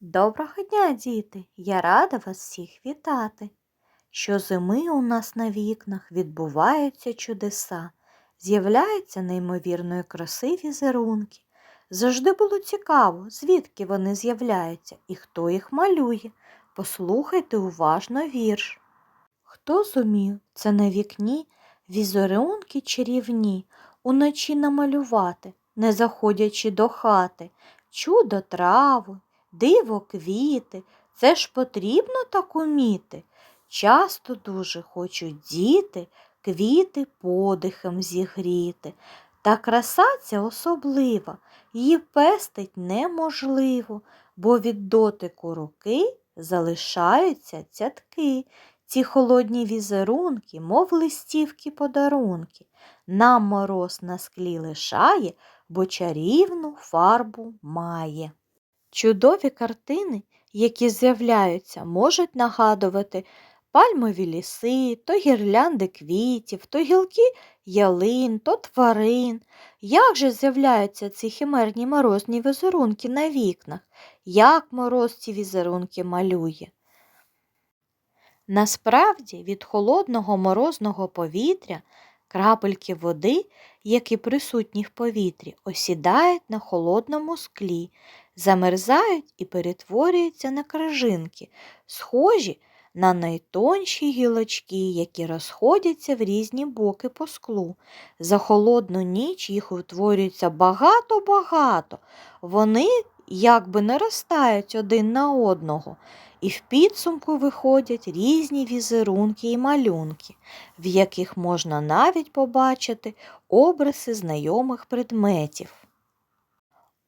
Доброго дня, діти! Я рада вас всіх вітати. Щозими у нас на вікнах відбуваються чудеса, з'являються неймовірної краси візерунки. Завжди було цікаво, звідки вони з'являються і хто їх малює. Послухайте уважно вірш. Хто зумів це на вікні візерунки чарівні уночі намалювати, не заходячи до хати, чудо трави, диво квіти, це ж потрібно так уміти. Часто дуже хочуть діти квіти подихом зігріти. Та краса ця особлива, її пестить неможливо, бо від дотику руки залишаються цятки. Ці холодні візерунки, мов листівки подарунки, нам мороз на склі лишає, бо чарівну фарбу має. Чудові картини, які з'являються, можуть нагадувати пальмові ліси, то гірлянди квітів, то гілки ялин, то тварин. Як же з'являються ці химерні морозні візерунки на вікнах? Як мороз ці візерунки малює? Насправді від холодного морозного повітря крапельки води, які присутні в повітрі, осідають на холодному склі, замерзають і перетворюються на крижинки, схожі на найтонші гілочки, які розходяться в різні боки по склу. За холодну ніч їх утворюється багато-багато. Вони якби наростають один на одного. І в підсумку виходять різні візерунки і малюнки, в яких можна навіть побачити обриси знайомих предметів.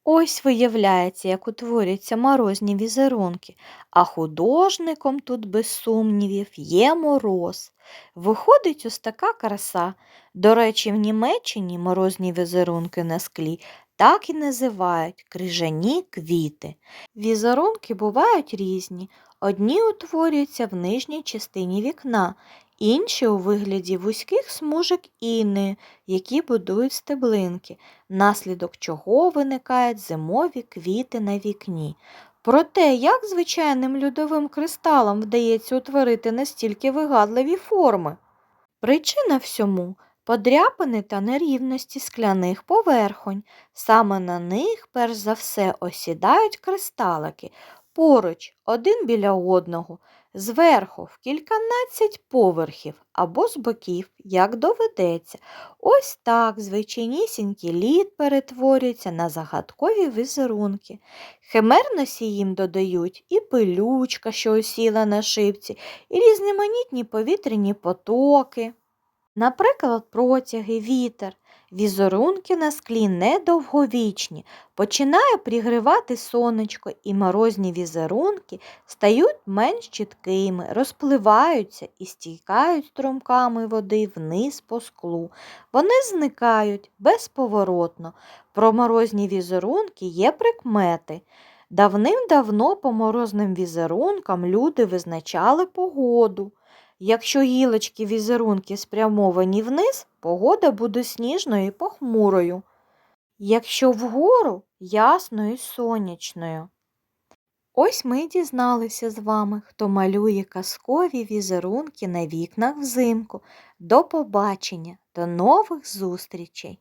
Ось виявляється, як утворюються морозні візерунки, а художником тут, без сумнівів, є мороз. Виходить ось така краса. До речі, в Німеччині морозні візерунки на склі так і називають крижані квіти. Візерунки бувають різні. Одні утворюються в нижній частині вікна, інші у вигляді вузьких смужок іни, які будують стеблинки, внаслідок чого виникають зимові квіти на вікні. Про те, як звичайним льодовим кристалам вдається утворити настільки вигадливі форми. Причина всьому подряпини та нерівності скляних поверхонь. Саме на них, перш за все, осідають кристалики, поруч один біля одного, зверху в кільканадцять поверхів або з боків, як доведеться. Ось так звичайнісінький лід перетворюється на загадкові візерунки. Химерності їм додають і пилючка, що осіла на шипці, і різноманітні повітряні потоки. Наприклад, протяги, вітер. Візерунки на склі недовговічні, починає пригривати сонечко, і морозні візерунки стають менш чіткими, розпливаються і стікають струмками води вниз по склу. Вони зникають безповоротно. Про морозні візерунки є прикмети. Давним-давно по морозним візерункам люди визначали погоду. Якщо гілочки візерунки спрямовані вниз, погода буде сніжною і похмурою. Якщо вгору ясною і сонячною. Ось ми дізналися з вами, хто малює казкові візерунки на вікнах взимку. До побачення, до нових зустрічей!